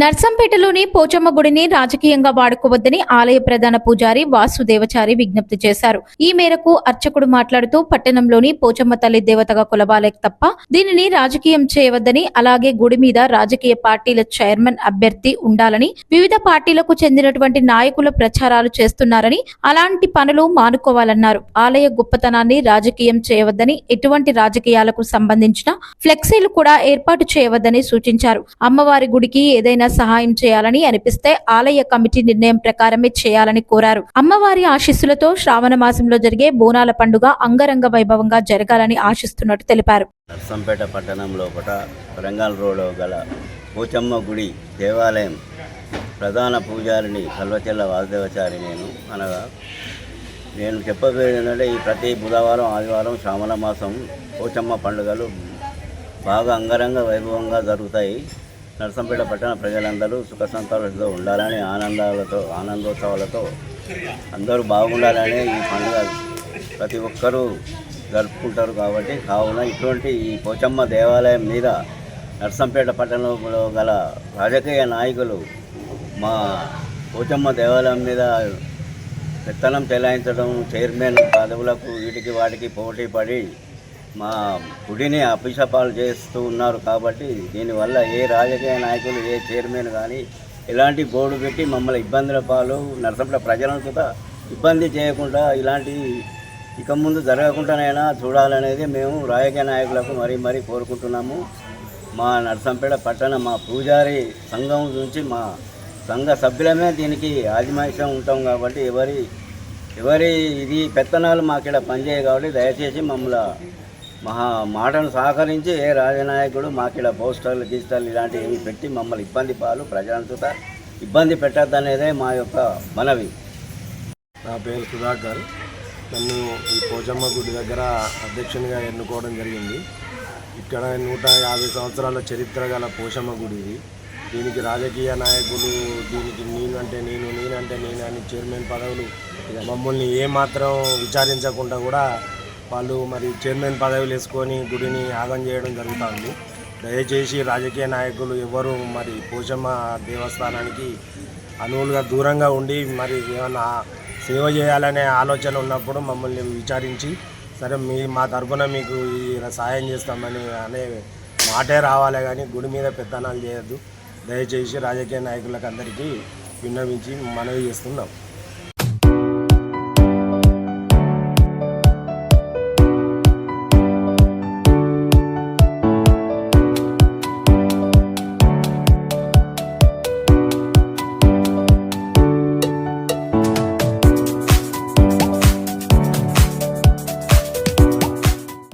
నర్సంపేటలోని పోచమ్మ గుడిని రాజకీయంగా వాడుకోవద్దని ఆలయ ప్రధాన పూజారి వాసుదేవచారి విజ్ఞప్తి చేశారు. ఈ మేరకు అర్చకుడు మాట్లాడుతూ పట్టణంలోని పోచమ్మ తల్లి దేవతగా కొలవాలే తప్ప దీనిని రాజకీయం చేయవద్దని అలాగే గుడి మీద రాజకీయ పార్టీల చైర్మన్ అభ్యర్థి ఉండాలని వివిధ పార్టీలకు చెందినటువంటి నాయకుల ప్రచారాలు చేస్తున్నారని అలాంటి పనులు మానుకోవాలన్నారు. ఆలయ గొప్పతనాన్ని రాజకీయం చేయవద్దని ఎటువంటి రాజకీయాలకు సంబంధించిన ఫ్లెక్సీలు కూడా ఏర్పాటు చేయవద్దని సూచించారు. అమ్మవారి గుడికి ఏదైనా సహాయం చేయాలని అనిపిస్తే ఆలయ కమిటీ నిర్ణయం ప్రకారమే చేయాలని కోరారు. అమ్మవారి ఆశీస్సులతో శ్రావణ మాసంలో జరిగే బోనాల పండుగ అంగరంగ వైభవంగా జరగాలని ఆశిస్తున్నట్టు తెలిపారు. నర్సంపేట పట్టణం లోపల వరంగల్ రోడ్లో గల పోచమ్మ గుడి దేవాలయం ప్రధాన పూజారిని కల్వచెల్ల వాసుదేవచారి నేను అనగా నేను చెప్పబోయేది ఏంటంటే ఈ ప్రతి బుధవారం ఆదివారం శ్రావణ మాసం పోచమ్మ పండుగలు బాగా అంగరంగ వైభవంగా జరుగుతాయి. నరసంపేట పట్టణ ప్రజలందరూ సుఖ సంతోషాలతో ఉండాలని ఆనందాలతో ఆనందోత్సవాలతో అందరూ బాగుండాలని ఈ పండుగ ప్రతి ఒక్కరూ జరుపుకుంటారు కాబట్టి కావున ఇటువంటి ఈ పోచమ్మ దేవాలయం మీద నర్సంపేట పట్టణంలో గల రాజకీయ నాయకులు మా పోచమ్మ దేవాలయం మీద పెత్తనం చెలాయించడం చైర్మన్ పదవులకు వీటికి వాటికి పోటీ పడి మా గుడిని అభిషపాలు చేస్తూ ఉన్నారు కాబట్టి దీనివల్ల ఏ రాజకీయ నాయకులు ఏ చైర్మన్ కానీ ఇలాంటి బోర్డు పెట్టి మమ్మల్ని ఇబ్బందుల పాలు నరసంపల ప్రజలను కూడా ఇబ్బంది చేయకుండా ఇలాంటి ఇక ముందు జరగకుండానైనా చూడాలనేది మేము రాజకీయ నాయకులకు మరీ మరీ కోరుకుంటున్నాము. మా నరసంపేట పట్టణ మా పూజారి సంఘం నుంచి మా సంఘ సభ్యులమే దీనికి ఆదిమాయిషం ఉంటాం కాబట్టి ఎవరి ఎవరి ఇది పెత్తనాలు మాకిడ పనిచేయ కాబట్టి దయచేసి మమ్మల్ని మహా మాటను సహకరించి ఏ రాజనాయకుడు మాకు ఇలా పోస్టర్లు గీస్టర్లు ఇలాంటివి ఏమి పెట్టి మమ్మల్ని ఇబ్బంది పాలు ప్రజలంతా ఇబ్బంది పెట్టద్దనేదే మా యొక్క మనవి. నా పేరు సుధాకర్. నన్ను ఈ పోచమ్మ గుడి దగ్గర అధ్యక్షునిగా ఎన్నుకోవడం జరిగింది. ఇక్కడ నూట యాభై సంవత్సరాల చరిత్ర గల పోచమ్మ గుడి ఇది. దీనికి రాజకీయ నాయకులు దీనికి నేనంటే నేను నేనంటే నేను అని చైర్మన్ పదవులు మమ్మల్ని ఏమాత్రం విచారించకుండా కూడా వాళ్ళు మరి చైర్మన్ పదవులు వేసుకొని గుడిని ఆగం చేయడం జరుగుతుంది దయచేసి రాజకీయ నాయకులు ఎవరు మరి పోషమ్మ దేవస్థానానికి అనువులుగా దూరంగా ఉండి మరి ఏమన్నా సేవ చేయాలనే ఆలోచన ఉన్నప్పుడు మమ్మల్ని విచారించి సరే మీ మా తరఫున మీకు ఈ సాయం చేస్తామని అనే మాటే రావాలి కానీ గుడి మీద పెత్తనాలు చేయొద్దు. దయచేసి రాజకీయ నాయకులకు అందరికీ విన్నవించి మనవి చేస్తున్నాం.